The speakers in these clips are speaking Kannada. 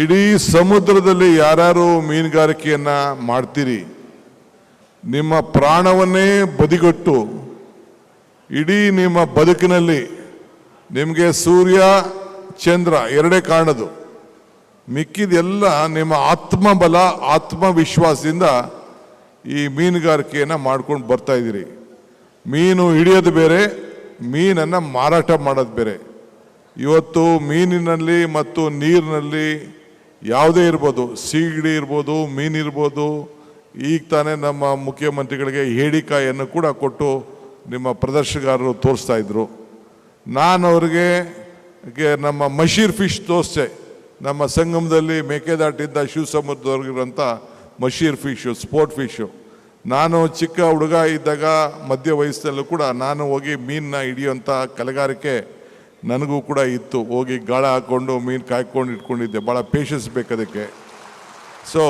ಇಡೀ ಸಮುದ್ರದಲ್ಲಿ ಯಾರ್ಯಾರು ಮೀನುಗಾರಿಕೆಯನ್ನ ಮಾಡ್ತೀರಿ, ನಿಮ್ಮ ಪ್ರಾಣವನ್ನೇ ಬದಿಗೊಟ್ಟು, ಇಡೀ ನಿಮ್ಮ ಬದುಕಿನಲ್ಲಿ ನಿಮಗೆ ಸೂರ್ಯ, ಚಂದ್ರ ಎರಡೇ ಕಾಣದು. ಮಿಕ್ಕಿದೆಲ್ಲ ನಿಮ್ಮ ಆತ್ಮಬಲ, ಆತ್ಮವಿಶ್ವಾಸದಿಂದ ಈ ಮೀನುಗಾರಿಕೆಯನ್ನು ಮಾಡ್ಕೊಂಡು ಬರ್ತಾ ಇದ್ದೀರಿ. ಮೀನು ಹಿಡಿಯೋದು ಬೇರೆ, ಮೀನನ್ನು ಮಾರಾಟ ಮಾಡೋದು ಬೇರೆ. ಇವತ್ತು ಮೀನಿನಲ್ಲಿ ಮತ್ತು ನೀರಿನಲ್ಲಿ ಯಾವುದೇ ಇರ್ಬೋದು, ಸೀಗಡಿ ಇರ್ಬೋದು ಮೀನಿರ್ಬೋದು ಈಗ ತಾನೇ ನಮ್ಮ ಮುಖ್ಯಮಂತ್ರಿಗಳಿಗೆ ಹೇಳಿಕಾಯನ್ನು ಕೂಡ ಕೊಟ್ಟು ನಿಮ್ಮ ಪ್ರದರ್ಶನಗಾರರು ತೋರಿಸ್ತಾ ಇದ್ರು. ನಾನು ಅವ್ರಿಗೆ ನಮ್ಮ ಮಶೀರ್ ಫಿಶ್ ತೋರಿಸ್ತೆ ನಮ್ಮ ಸಂಗಮದಲ್ಲಿ ಮೇಕೆದಾಟಿದ್ದ ಶಿವಸಮುದ್ರದವ್ರಿಗಿರೋಂಥ ಮಶೀರ್ ಫಿಶು, ಸ್ಪೋರ್ಟ್ ಫಿಶು. ನಾನು ಚಿಕ್ಕ ಹುಡುಗ ಇದ್ದಾಗ ಮಧ್ಯ ವಯಸ್ಸಲ್ಲೂ ಕೂಡ ನಾನು ಹೋಗಿ ಮೀನನ್ನ ಹಿಡಿಯುವಂಥ ಕಲೆಗಾರಿಕೆ ನನಗೂ ಕೂಡ ಇತ್ತು. ಹೋಗಿ ಗಾಳ ಹಾಕ್ಕೊಂಡು ಮೀನು ಕಾಯ್ಕೊಂಡು ಇಟ್ಕೊಂಡಿದ್ದೆ. ಭಾಳ ಪೇಷನ್ಸ್ ಬೇಕದಕ್ಕೆ ಸೊ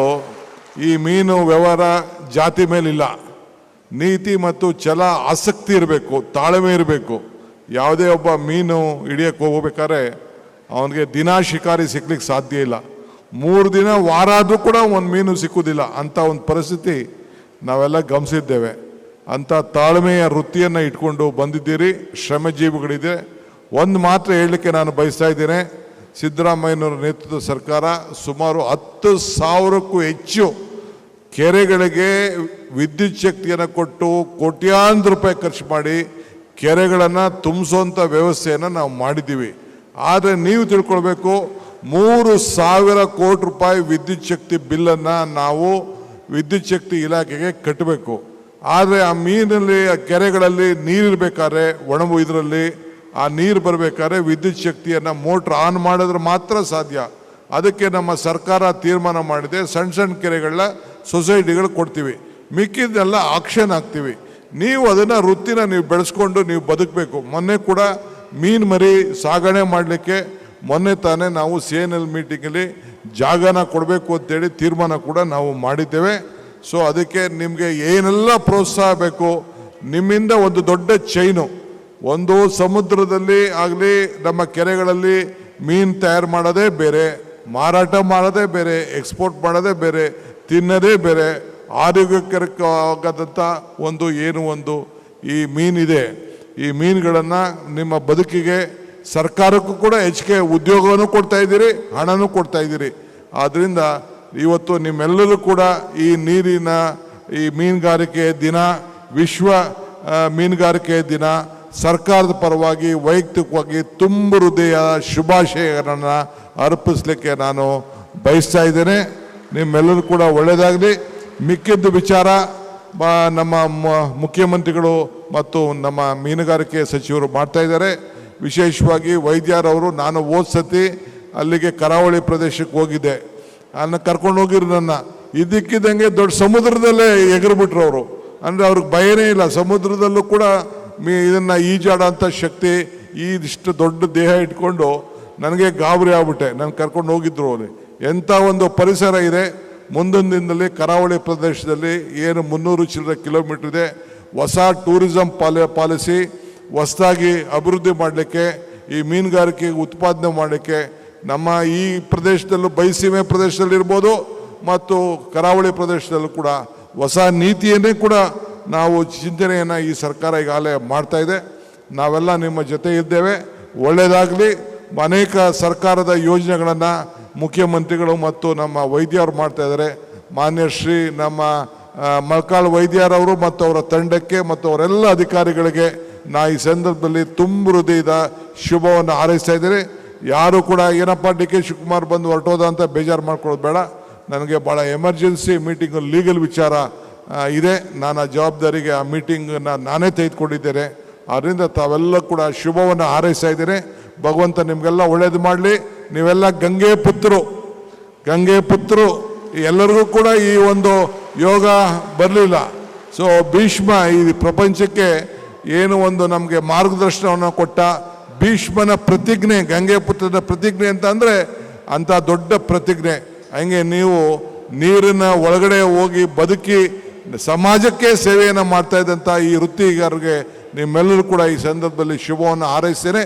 ಈ ಮೀನು ವ್ಯವಹಾರ ಜಾತಿ ಮೇಲಿಲ್ಲ. ನೀತಿ ಮತ್ತು ಛಲ ಆಸಕ್ತಿ ಇರಬೇಕು, ತಾಳ್ಮೆ ಇರಬೇಕು. ಯಾವುದೇ ಒಬ್ಬ ಮೀನು ಹಿಡಿಯಕ್ಕೆ ಹೋಗ್ಬೇಕಾದ್ರೆ ಅವನಿಗೆ ದಿನ ಶಿಕಾರಿ ಸಿಗ್ಲಿಕ್ಕೆ ಸಾಧ್ಯ ಇಲ್ಲ. ಮೂರು ದಿನ ವಾರ ಆದರೂ ಕೂಡ ಒಂದು ಮೀನು ಸಿಕ್ಕುವುದಿಲ್ಲ ಅಂಥ ಒಂದು ಪರಿಸ್ಥಿತಿ ನಾವೆಲ್ಲ ಗಮನಿಸಿದ್ದೇವೆ. ಅಂಥ ತಾಳ್ಮೆಯ ವೃತ್ತಿಯನ್ನು ಇಟ್ಕೊಂಡು ಬಂದಿದ್ದೀರಿ. ಶ್ರಮಜೀವಿಗಳಿದೆ. ಒಂದು ಮಾತ್ರ ಹೇಳಲಿಕ್ಕೆ ನಾನು ಬಯಸ್ತಾ ಇದ್ದೇನೆ, ಸಿದ್ದರಾಮಯ್ಯನವರ ನೇತೃತ್ವದ ಸರ್ಕಾರ ಸುಮಾರು ಹತ್ತು ಸಾವಿರಕ್ಕೂ ಹೆಚ್ಚು ಕೆರೆಗಳಿಗೆ ವಿದ್ಯುತ್ ಶಕ್ತಿಯನ್ನು ಕೊಟ್ಟು ಕೋಟ್ಯಾಂತರ ರೂಪಾಯಿ ಖರ್ಚು ಮಾಡಿ ಕೆರೆಗಳನ್ನು ತುಂಬಿಸುವಂಥ ವ್ಯವಸ್ಥೆಯನ್ನು ನಾವು ಮಾಡಿದ್ದೀವಿ. ಆದರೆ ನೀವು ತಿಳ್ಕೊಳ್ಬೇಕು, ಮೂರು ಸಾವಿರ ಕೋಟಿ ರೂಪಾಯಿ ವಿದ್ಯುತ್ ಶಕ್ತಿ ಬಿಲ್ಲನ್ನು ನಾವು ವಿದ್ಯುತ್ ಶಕ್ತಿ ಇಲಾಖೆಗೆ ಕಟ್ಟಬೇಕು. ಆದರೆ ಆ ಮೀನಲ್ಲಿ ಆ ಕೆರೆಗಳಲ್ಲಿ ನೀರಿರಬೇಕಾದ್ರೆ ಒಣಮು ಇದರಲ್ಲಿ ಆ ನೀರು ಬರಬೇಕಾದ್ರೆ ವಿದ್ಯುತ್ ಶಕ್ತಿಯನ್ನು ಮೋಟ್ರ್ ಆನ್ ಮಾಡಿದ್ರೆ ಮಾತ್ರ ಸಾಧ್ಯ. ಅದಕ್ಕೆ ನಮ್ಮ ಸರ್ಕಾರ ತೀರ್ಮಾನ ಮಾಡಿದೆ. ಸಣ್ಣ ಸಣ್ಣ ಕೆರೆಗಳನ್ನ ಸೊಸೈಟಿಗಳು ಕೊಡ್ತೀವಿ. ಮಿಕ್ಕಿದ್ದೆಲ್ಲ ಆಕ್ಷನ್ ಹಾಕ್ತೀವಿ. ನೀವು ಅದನ್ನು ವೃತ್ತಿನ ನೀವು ಬೆಳೆಸ್ಕೊಂಡು ನೀವು ಬದುಕಬೇಕು. ಮೊನ್ನೆ ಕೂಡ ಮೀನು ಮರಿ ಸಾಗಣೆ ಮಾಡಲಿಕ್ಕೆ ಮೊನ್ನೆ ತಾನೇ ನಾವು ಸಿ ಎನ್ ಎಲ್ ಮೀಟಿಂಗಲ್ಲಿ ಜಾಗನ ಕೊಡಬೇಕು ಅಂತೇಳಿ ತೀರ್ಮಾನ ಕೂಡ ನಾವು ಮಾಡಿದ್ದೇವೆ. ಸೊ ಅದಕ್ಕೆ ನಿಮಗೆ ಏನೆಲ್ಲ ಪ್ರೋತ್ಸಾಹ ಬೇಕು, ನಿಮ್ಮಿಂದ ಒಂದು ದೊಡ್ಡ ಚೈನು ಒಂದು ಸಮುದ್ರದಲ್ಲಿ ಆಗಲಿ, ನಮ್ಮ ಕೆರೆಗಳಲ್ಲಿ ಮೀನು ತಯಾರು ಮಾಡೋದೇ ಬೇರೆ, ಮಾರಾಟ ಮಾಡೋದೇ ಬೇರೆ, ಎಕ್ಸ್ಪೋರ್ಟ್ ಮಾಡೋದೇ ಬೇರೆ, ತಿನ್ನೋದೇ ಬೇರೆ ಆರೋಗ್ಯಕರವಾಗದಂಥ ಒಂದು ಏನು ಒಂದು ಈ ಮೀನಿದೆ ಈ ಮೀನುಗಳನ್ನು ನಿಮ್ಮ ಬದುಕಿಗೆ ಸರ್ಕಾರಕ್ಕೂ ಕೂಡ ಹೆಚ್ಚಿಗೆ ಉದ್ಯೋಗವನ್ನು ಕೊಡ್ತಾ ಇದ್ದೀರಿ, ಹಣನೂ ಕೊಡ್ತಾ ಇದ್ದೀರಿ. ಆದ್ದರಿಂದ ಇವತ್ತು ನಿಮ್ಮೆಲ್ಲರೂ ಕೂಡ ಈ ನೀರಿನ ಈ ಮೀನುಗಾರಿಕೆ ದಿನ, ವಿಶ್ವ ಮೀನುಗಾರಿಕೆ ದಿನ ಸರ್ಕಾರದ ಪರವಾಗಿ ವೈಯಕ್ತಿಕವಾಗಿ ತುಂಬ ಹೃದಯ ಶುಭಾಶಯಗಳನ್ನು ಅರ್ಪಿಸಲಿಕ್ಕೆ ನಾನು ಬಯಸ್ತಾ ಇದ್ದೇನೆ. ನಿಮ್ಮೆಲ್ಲರೂ ಕೂಡ ಒಳ್ಳೆಯದಾಗಲಿ ಮಿಕ್ಕಿದ್ದು ವಿಚಾರ ನಮ್ಮ ಮುಖ್ಯಮಂತ್ರಿಗಳು ಮತ್ತು ನಮ್ಮ ಮೀನುಗಾರಿಕೆ ಸಚಿವರು ಮಾಡ್ತಾ ಇದ್ದಾರೆ. ವಿಶೇಷವಾಗಿ ವೈದ್ಯರವರು ನಾನು ಓದ್ಸತಿ ಸತಿ ಅಲ್ಲಿಗೆ ಕರಾವಳಿ ಪ್ರದೇಶಕ್ಕೆ ಹೋಗಿದ್ದೆ. ಅನ್ನ ಕರ್ಕೊಂಡು ಹೋಗಿರು ನನ್ನ. ಇದಕ್ಕಿದ್ದಂಗೆ ದೊಡ್ಡ ಸಮುದ್ರದಲ್ಲೇ ಎಗರ್ಬಿಟ್ರು ಅವರು. ಅಂದರೆ ಅವ್ರಿಗೆ ಭಯನೇ ಇಲ್ಲ. ಸಮುದ್ರದಲ್ಲೂ ಕೂಡ ಮೀ ಇದನ್ನು ಈಜಾಡೋಂಥ ಶಕ್ತಿ ಈ ಇಷ್ಟು ದೊಡ್ಡ ದೇಹ ಇಟ್ಕೊಂಡು ನನಗೆ ಗಾಬರಿ ಆಗ್ಬಿಟ್ಟೆ. ನಾನು ಕರ್ಕೊಂಡು ಹೋಗಿದ್ರು ಅಲ್ಲಿ. ಎಂಥ ಒಂದು ಪರಿಸರ ಇದೆ. ಮುಂದಿನ ದಿನದಲ್ಲಿ ಕರಾವಳಿ ಪ್ರದೇಶದಲ್ಲಿ ಏನು ಮುನ್ನೂರು ಚಿಲ್ಲರೆ ಕಿಲೋಮೀಟ್ರ್ ಇದೆ. ಹೊಸ ಟೂರಿಸಂ ಪಾಲ ಪಾಲಿಸಿ ಹೊಸದಾಗಿ ಅಭಿವೃದ್ಧಿ ಮಾಡಲಿಕ್ಕೆ, ಈ ಮೀನುಗಾರಿಕೆ ಉತ್ಪಾದನೆ ಮಾಡಲಿಕ್ಕೆ ನಮ್ಮ ಈ ಪ್ರದೇಶದಲ್ಲೂ ಬಯಸೀಮೆ ಪ್ರದೇಶದಲ್ಲಿ ಇರ್ಬೋದು ಮತ್ತು ಕರಾವಳಿ ಪ್ರದೇಶದಲ್ಲೂ ಕೂಡ ಹೊಸ ನೀತಿಯನ್ನೇ ಕೂಡ ನಾವು ಚಿಂತನೆಯನ್ನು ಈ ಸರ್ಕಾರ ಈಗಾಗಲೇ ಮಾಡ್ತಾ ಇದೆ. ನಾವೆಲ್ಲ ನಿಮ್ಮ ಜೊತೆ ಇದ್ದೇವೆ. ಒಳ್ಳೆಯದಾಗಲಿ ಅನೇಕ ಸರ್ಕಾರದ ಯೋಜನೆಗಳನ್ನು ಮುಖ್ಯಮಂತ್ರಿಗಳು ಮತ್ತು ನಮ್ಮ ವೈದ್ಯರು ಮಾಡ್ತಾ ಇದ್ದಾರೆ. ಮಾನ್ಯ ಶ್ರೀ ನಮ್ಮ ಮಲ್ಕಾಳ್ ವೈದ್ಯರವರು ಮತ್ತು ಅವರ ತಂಡಕ್ಕೆ ಮತ್ತು ಅವರೆಲ್ಲ ಅಧಿಕಾರಿಗಳಿಗೆ ನಾ ಈ ಸಂದರ್ಭದಲ್ಲಿ ತುಂಬ ಹೃದಯದ ಶುಭವನ್ನು ಹಾರೈಸ್ತಾ ಇದ್ದೀನಿ. ಯಾರು ಕೂಡ ಏನಪ್ಪ ಡಿ ಕೆ ಶಿವಕುಮಾರ್ ಬಂದು ಹೊರಟೋದ ಅಂತ ಬೇಜಾರು ಮಾಡ್ಕೊಳ್ಳೋದು ಬೇಡ. ನನಗೆ ಭಾಳ ಎಮರ್ಜೆನ್ಸಿ ಮೀಟಿಂಗ್ ಲೀಗಲ್ ವಿಚಾರ ಇದೆ. ನಾನು ಆ ಜವಾಬ್ದಾರಿಗೆ ಆ ಮೀಟಿಂಗನ್ನು ನಾನೇ ತೆಗೆದುಕೊಂಡಿದ್ದೇನೆ. ಅದರಿಂದ ತಾವೆಲ್ಲ ಕೂಡ ಶುಭವನ್ನು ಹಾರೈಸ್ತಾ ಇದ್ದೇನೆ ಭಗವಂತ ನಿಮಗೆಲ್ಲ ಒಳ್ಳೇದು ಮಾಡಲಿ. ನೀವೆಲ್ಲ ಗಂಗೆ ಪುತ್ರರು ಗಂಗೆ ಪುತ್ರರು ಎಲ್ಲರಿಗೂ ಕೂಡ ಈ ಒಂದು ಯೋಗ ಬರಲಿಲ್ಲ. ಸೊ ಭೀಷ್ಮ ಈ ಪ್ರಪಂಚಕ್ಕೆ ಏನು ಒಂದು ನಮಗೆ ಮಾರ್ಗದರ್ಶನವನ್ನು ಕೊಟ್ಟ ಭೀಷ್ಮನ ಪ್ರತಿಜ್ಞೆ, ಗಂಗೆ ಪುತ್ರದ ಪ್ರತಿಜ್ಞೆ ಅಂತ ಅಂದರೆ ಅಂಥ ದೊಡ್ಡ ಪ್ರತಿಜ್ಞೆ. ಹಂಗೆ ನೀವು ನೀರಿನ ಒಳಗಡೆ ಹೋಗಿ ಬದುಕಿ ಸಮಾಜಕ್ಕೆ ಸೇವೆಯನ್ನು ಮಾಡ್ತಾ ಇದ್ದಂಥ ಈ ವೃತ್ತಿಗಾರರಿಗೆ ನಿಮ್ಮೆಲ್ಲರೂ ಕೂಡ ಈ ಸಂದರ್ಭದಲ್ಲಿ ಶುಭವನ್ನು ಹಾರೈಸ್ತೇನೆ.